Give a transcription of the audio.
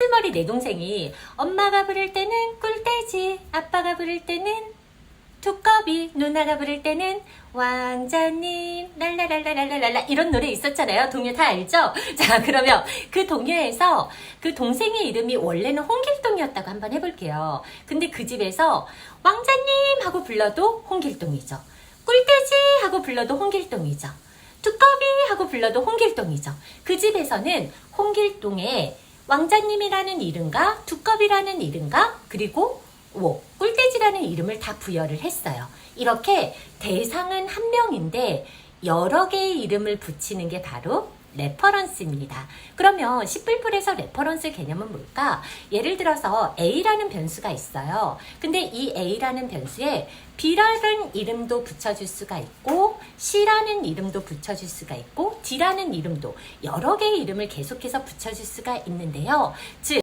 꿀머리 내 동생이 엄마가 부를 때는 꿀돼지, 아빠가 부를 때는 두꺼비, 누나가 부를 때는 왕자님, 랄라랄라랄라랄라 이런 노래 있었잖아요. 동요 다 알죠? 자, 그러면 그 동요에서 그 동생의 이름이 원래는 홍길동이었다고 한번 해볼게요. 근데 그 집에서 왕자님 하고 불러도 홍길동이죠. 꿀돼지 하고 불러도 홍길동이죠. 두꺼비 하고 불러도 홍길동이죠. 그 집에서는 홍길동의 왕자님이라는 이름과 두꺼비라는 이름과 그리고 뭐 꿀돼지라는 이름을 다 부여를 했어요. 이렇게 대상은 한 명인데 여러 개의 이름을 붙이는 게 바로 레퍼런스입니다. 그러면 10불풀에서 레퍼런스 개념은 뭘까? 예를 들어서 A라는 변수가 있어요. 근데 이 A라는 변수에 B라는 이름도 붙여줄 수가 있고 C라는 이름도 붙여줄 수가 있고 D라는 이름도 여러 개의 이름을 계속해서 붙여줄 수가 있는데요. 즉